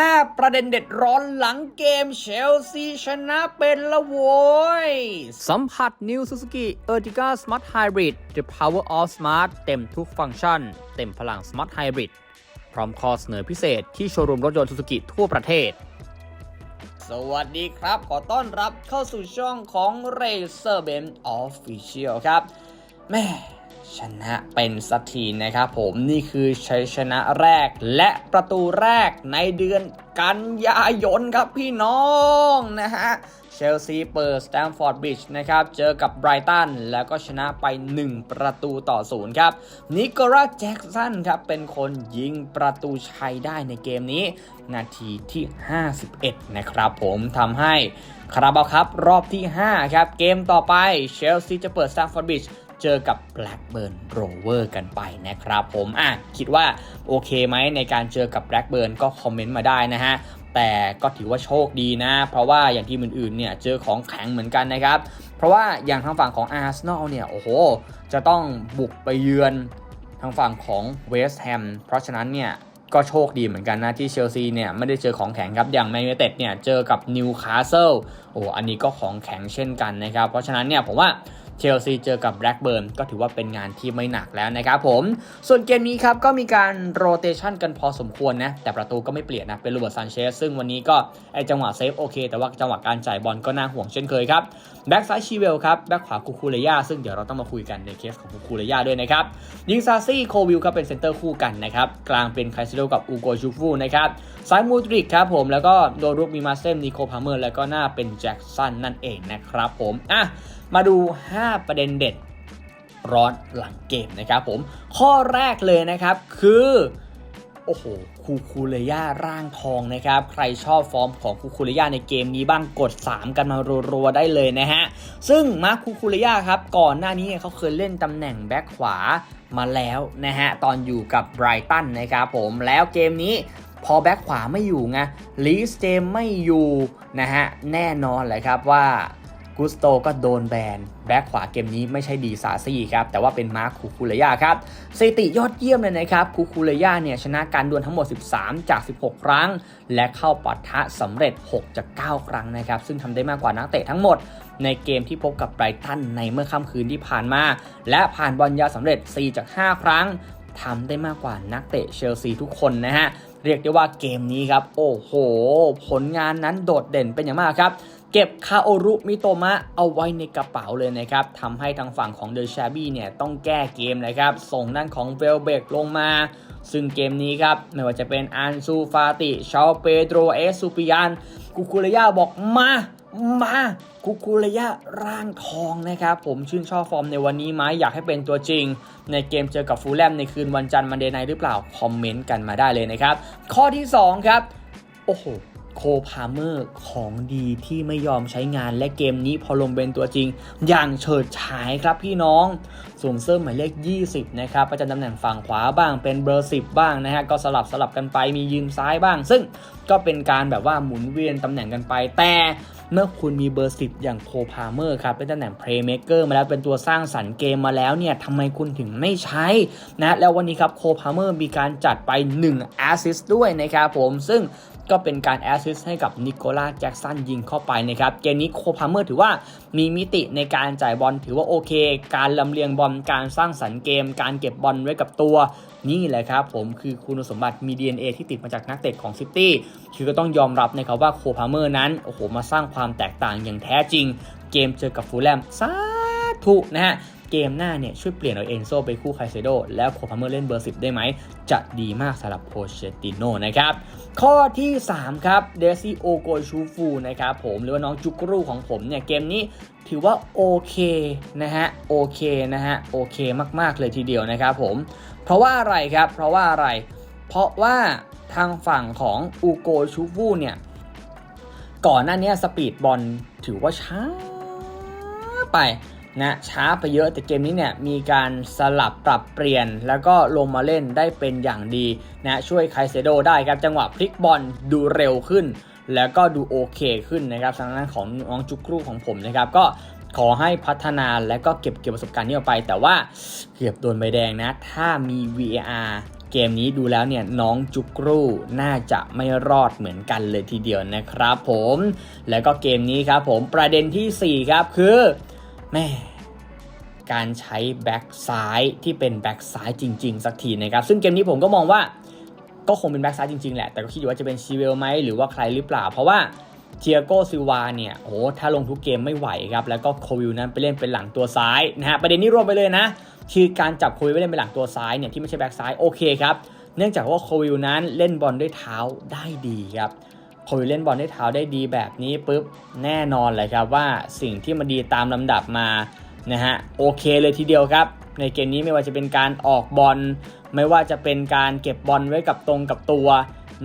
5 ประเด็นเด็ดร้อนหลังเกมเชลซีชนะเป็นละโว้ย สัมผัส New Suzuki Ertiga Smart Hybrid The Power of Smart เต็มทุกฟังก์ชัน เต็มพลัง Smart Hybrid พร้อมข้อเสนอพิเศษที่โชว์รูมรถยนต์ Suzuki ทั่วประเทศ สวัสดีครับ ขอต้อนรับเข้าสู่ช่องของ Racer Ben Official ครับแม่ ชนะเป็นสักทีนะครับผมนี่คือชัยชนะแรก และประตูแรกในเดือนกันยายนครับพี่น้องนะฮะเชลซีเปิดสแตมฟอร์ดบริดจ์นะครับเจอกับไบรตันแล้วก็ชนะไป 1 ประตูต่อศูนย์ครับนิโคลัสแจ็กสันครับเป็นคนยิงประตูชัยได้ในเกมนี้ นาทีที่ 51 นะครับผมทำให้คาราบาครับรอบที่ 5 ครับ เกมต่อไปเชลซีจะเปิดสแตมฟอร์ดบริดจ์ เจอกับ Blackburn Rover กันไปนะครับผมอะคิดว่าโอเคไหมในการเจอกับ Blackburn ก็คอมเมนต์มาได้นะฮะแต่ก็ถือว่าโชคดีนะ เพราะว่าอย่างทีมอื่นๆเนี่ยเจอของแข็งเหมือนกันนะครับ เพราะว่าอย่างทางฝั่งของ Arsenal เนี่ยโอ้โห จะต้องบุกไปเยือนทางฝั่งของ West Ham เพราะฉะนั้นเนี่ยก็โชคดีเหมือนกันนะ ที่เชลซีเนี่ยไม่ได้เจอของแข็งครับ อย่างแมนยูเต็ดเนี่ยเจอกับนิวคาสเซิลโอ้อันนี้ก็ของแข็งเช่นกันนะครับ เพราะฉะนั้นเนี่ยผมว่า เชลซีเจอกับแบล็กเบิร์นก็ถือว่าเป็นงานที่ไม่หนักแล้วนะครับผม ส่วนเกมนี้ครับก็มีการโรเตชันกันพอสมควรนะ แต่ประตูก็ไม่เปลี่ยนนะ เป็นโรเบิร์ตซานเชสซึ่งวันนี้ก็ไอจังหวะเซฟโอเค แต่ว่าจังหวะการจ่ายบอลก็น่าห่วงเช่นเคยครับแบ็กซ้ายชีเวลครับแบ็กขวาคูคูเรยซึ่งเดี๋ยวเราต้องมาคุยกันในเคสของคูคูเรยด้วยนะครับยิงซาซี่โควิลครับเป็นเซนเตอร์คู่กันนะครับกลางเป็นไคซิโดกับอูโกชูฟูนะครับซ้ายมูดริกครับผมแล้วก็โดรุกมีมาเซมนิโคพาเมอร์แล้วก็หน้าเป็นแจ็คสันนั่นเองนะครับผมอะ มาดู 5 ประเด็นเด็ดร้อนหลังเกมนะครับผม ข้อแรกเลยนะครับคือ โอ้โห คูคูเลย่าร่างทองนะครับ ใครชอบฟอร์มของคูคูเลย่าในเกมนี้บ้างกด 3 กันมารัวๆได้เลยนะฮะ ซึ่งมาร์คคูคูเลย่าครับ ก่อนหน้านี้เขาเคยเล่นตำแหน่งแบ็คขวามาแล้วนะฮะ ตอนอยู่กับไบรตันนะครับผม แล้วเกมนี้พอแบ็คขวาไม่อยู่ไงลีสเจมไม่อยู่นะฮะ แน่นอนเลยครับว่า กุสโตก็โดนแบนแบ็คขวาเกมนี้ไม่ใช่ดีซาซี่ครับ แต่ว่าเป็นมาร์คคูคูเลยาครับสถิติยอดเยี่ยมเลยนะครับคูคูเลยาเนี่ยชนะการดวลทั้งหมด 13 จาก 16 ครั้ง และเข้าปะทะสำเร็จ 6 จาก 9 ครั้งนะครับ ซึ่งทำได้มากกว่านักเตะทั้งหมด ในเกมที่พบกับไบรตันในเมื่อค่ำคืนที่ผ่านมา และผ่านบอลยาวสำเร็จ 4 จาก 5 ครั้งทำได้มากกว่านักเตะเชลซีทุกคนนะฮะเรียกได้ว่าเกมนี้ครับ โอ้โห ผลงานนั้นโดดเด่นเป็นอย่างมากครับ เก็บคาโอรุมิโตมะเอาไว้ในกระเป๋าเลยนะครับทำให้ทางฝั่งของเดอชาบี้เนี่ยต้องแก้เกมนะครับ ส่งด้านของเวลเบกลงมา ซึ่งเกมนี้ครับ ไม่ว่าจะเป็นอันซูฟาติชาเปโดรเอสซูปิยันกุคุเรยาบอกมามากุคุเรยาร่างทองนะครับ ผมชื่นชอบฟอร์มในวันนี้ไหมอยากให้เป็นตัวจริง ในเกมเจอกับฟูลแลมในคืนวันจันทร์มันเดย์ไนหรือเปล่า คอมเมนต์กันมาได้เลยนะครับ ข้อที่ 2 ครับ โอ้โห โคพาเมอร์ของดีที่ไม่ยอมใช้งานและเกมนี้พอลงเป็นตัวจริง อย่างเฉิดฉายครับพี่น้องสวมเสื้อหมายเลข 20 นะครับประจำตำแหน่งฝั่งขวาบ้างเป็นเบอร์ 10 บ้างนะฮะก็สลับสลับกันไปมียืมซ้ายบ้าง ซึ่งก็เป็นการแบบว่าหมุนเวียนตำแหน่งกันไป แต่เมื่อคุณมีเบอร์ 10 อย่างโคพาเมอร์ครับเป็นตำแหน่งเพลย์เม k เกอร์มาแล้วเป็นตัวสร้างสรรค์เกมมาแล้วเนี่ยทำไมคุณถึงไม่ใช้นะแล้ววันนี้ครับโคพาเมอร์มีการจัดไป1 assist ด้วยนะครับผมซึ่ง ก็เป็นการแอสซิสต์ให้กับนิโคลัสแจ็กสันยิงเข้าไปนะครับ เกมนี้โคพาเมอร์ถือว่ามีมิติในการจ่ายบอลถือว่าโอเค การลำเลียงบอลการสร้างสรรค์เกม การเก็บบอลไว้กับตัวนี่แหละครับผมคือคุณสมบัติมี DNA ที่ติดมาจากนักเตะของซิตี้คือก็ต้องยอมรับนะครับว่าโคพาเมอร์นั้นโอ้โหมาสร้างความแตกต่างอย่างแท้จริง เกมเจอกับฟูลแลมสาธุนะฮะ เกมหน้าเนี่ยช่วยเปลี่ยนเอาเอนโซไปคู่ไคเซโดแล้วโคพาเมอร์เล่นเบอร์ 10 ได้ไหม จะดีมากสำหรับโพเชติโนนะครับ ข้อที่ 3 ครับเดซี่โอโกชูฟูนะครับผมหรือว่าน้องจุกรูของผมเนี่ยเกมนี้ถือว่าโอเคนะฮะโอเคนะฮะโอเคมากๆเลยทีเดียวนะครับผม เพราะว่าอะไรครับ เพราะว่าอะไร เพราะว่าทางฝั่งของอูโกชูฟูเนี่ยก่อนหน้านี้สปีดบอลถือว่าช้าไป นะช้าไปเยอะแต่เกมนี้เนี่ยมีการสลับปรับเปลี่ยน แล้วก็ลงมาเล่นได้เป็นอย่างดีนะช่วยไคเซโดได้ครับจังหวะพลิกบอลดูเร็วขึ้น แล้วก็ดูโอเคขึ้นนะครับทางด้านของน้องจุกรูของผมนะครับก็ขอให้พัฒนาและก็เก็บเกี่ยวประสบการณ์นี้ออกไป แต่ว่าเกือบโดนใบแดงนะ ถ้ามี VAR เกมนี้ดูแล้วเนี่ยน้องจุกรูน่าจะไม่รอดเหมือนกันเลยทีเดียวนะครับผม แล้วก็เกมนี้ครับผมประเด็นทีสี่4 ครับคือ แม่การใช้แบ็กซ้ายที่เป็นแบ็กซ้ายจริง ๆ สักทีนะครับ ซึ่งเกมนี้ผมก็มองว่าก็คงเป็นแบ็กซ้ายจริง ๆ แหละ แต่ก็คิดอยู่ว่าจะเป็นชีเวลไหมหรือว่าใครหรือเปล่า เพราะว่าเทียโกซิวาเนี่ยโอ้ถ้าลงทุกเกมไม่ไหวครับ แล้วก็โควิลนั้นไปเล่นเป็นหลังตัวซ้ายนะฮะประเด็นนี้รวมไปเลยนะ คือการจับโควิลไปเล่นเป็นหลังตัวซ้ายเนี่ยที่ไม่ใช่แบ็กซ้ายโอเคครับเนื่องจากว่าโควิลนั้นเล่นบอลด้วยเท้าได้ดีครับ ควิลเล่นบอลด้วยเท้าได้ดีแบบนี้ปุ๊บแน่นอนเลยครับว่าสิ่งที่มันดีตามลำดับมานะฮะโอเคเลยทีเดียวครับ ในเกมนี้ไม่ว่าจะเป็นการออกบอลไม่ว่าจะเป็นการเก็บบอลไว้กับตรงกับตัว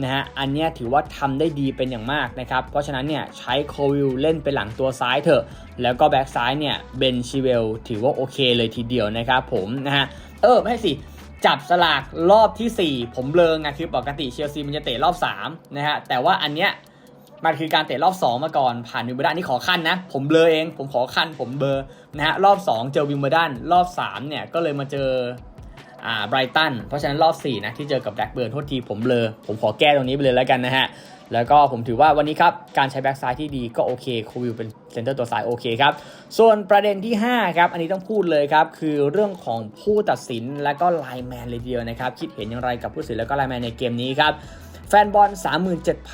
นะฮะอันนี้ถือว่าทำได้ดีเป็นอย่างมากนะครับ เพราะฉะนั้นเนี่ยใช้โควิลเล่นเป็นหลังตัวซ้ายเถอะ แล้วก็แบ็กซ้ายเนี่ยเบนชิเวลถือว่าโอเคเลยทีเดียวนะครับผมนะฮะเออไม่สิ จับสลากรอบทีสี่4 ผมเบลงอะคือปกติเชลซีมันจะเตะรอบ3นะฮะแต่ว่าอันเนี้ยมันคือการเตะรอบ 2 มาก่อนผ่านวิมเบลดันนี่ขอขั้นนะ ผมเบลอเอง ผมขอขั้นผมเบลอร์นะฮะรอบ 2 เจอวิมเบลดันรอบ3เนี่ยก็เลยมาเจออ่าไบรตันเพราะฉะนั้นรอบ 4 นะ ที่เจอกับแบล็กเบิร์นโทษทีผมเบลอผมขอแก้ตรงนี้ไปเลยแล้วกันนะฮะ แล้วก็ผมถือว่าวันนี้ครับ การใช้แบ็กซ้ายที่ดีก็โอเคโควิลเป็น ซนเตอร์ตัวซ้ายโอเคครับ ส่วนประเด็นที่ 5 ครับ อันนี้ต้องพูดเลยครับ คือเรื่องของผู้ตัดสินและก็ไลแมนเลยเดียวนะครับ คิดเห็นอย่างไรกับผู้ตัดสินและก็ไลแมนในเกมนี้ครับ แฟนบอล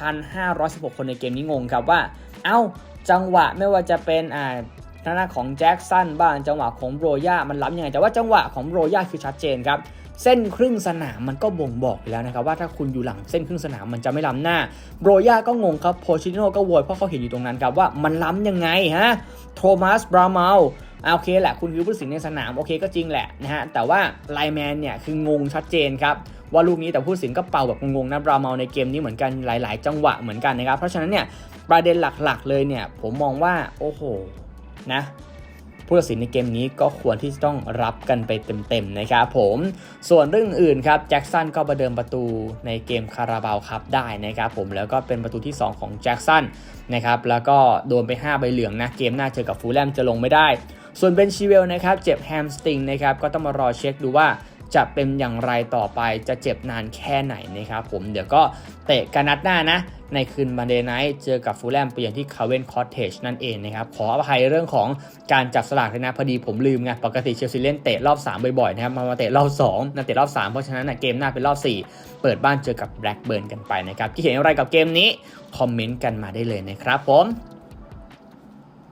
37,516 คนในเกมนี้งงครับว่า เอ้า จังหวะไม่ว่าจะเป็นอ่าทางด้านของแจ็คสันบ้างจังหวะของโรย่ามันล้ำยังไงแต่ว่าจังหวะของโรย่าคือชัดเจนครับ เส้นครึ่งสนามมันก็บ่งบอกอยู่แล้วนะครับว่าถ้าคุณอยู่หลังเส้นครึ่งสนามมันจะไม่ล้ำหน้าโรย่าก็งงครับโพชิโนก็โวยเพราะเขาเห็นอยู่ตรงนั้นครับว่ามันล้ำยังไงฮะโทมัสบราเมลโอเคแหละคุณคือผู้ตัดสินในสนามโอเคก็จริงแหละนะฮะแต่ว่าไลแมนเนี่ยคืองงชัดเจนครับว่าลูกนี้แต่ผู้ตัดสินก็เป่าแบบงงๆนะบราเมลในเกมนี้เหมือนกันหลาย ๆ จังหวะเหมือนกันนะครับเพราะฉะนั้นเนี่ยประเด็นหลักๆ เลยเนี่ยผมมองว่าโอ้โหนะ ผู้ตัดสินในเกมนี้ก็ควรที่จะต้องรับกันไปเต็มๆนะครับผมส่วนเรื่องอื่นครับแจ็คสันก็ประเดิมประตูในเกมคาราบาวครับได้นะครับผมแล้วก็เป็นประตูที่ 2 ของแจ็คสันนะครับแล้วก็โดนไป 5 ใบเหลืองนะเกมหน้าเจอกับฟูลแลมจะลงไม่ได้ ส่วนเบนชิเวลนะครับเจ็บแฮมสติงนะครับก็ต้องมารอเช็คดูว่า จะเป็นอย่างไรต่อไปจะเจ็บนานแค่ไหนนะครับผมเดี๋ยวก็เตะกันนัดหน้านะ ในคืนบันเดย์ไนท์เจอกับฟูลแลมไปอย่างที่คาเวนคอตเทจนั่นเองนะครับ ขออภัยเรื่องของการจับสลากเลยนะ พอดีผมลืมไงปกติเชลซีเล่นเตะรอบ 3 บ่อยๆนะครับมามาเตะรอบ2นะเตะรอบ 3 เพราะฉะนั้นนะเกมหน้าเป็นรอบ 4 เปิดบ้านเจอกับแบล็กเบิร์นกันไปนะครับที่เห็นอะไรกับเกมนี้ คอมเมนต์กันมาได้เลยนะครับผม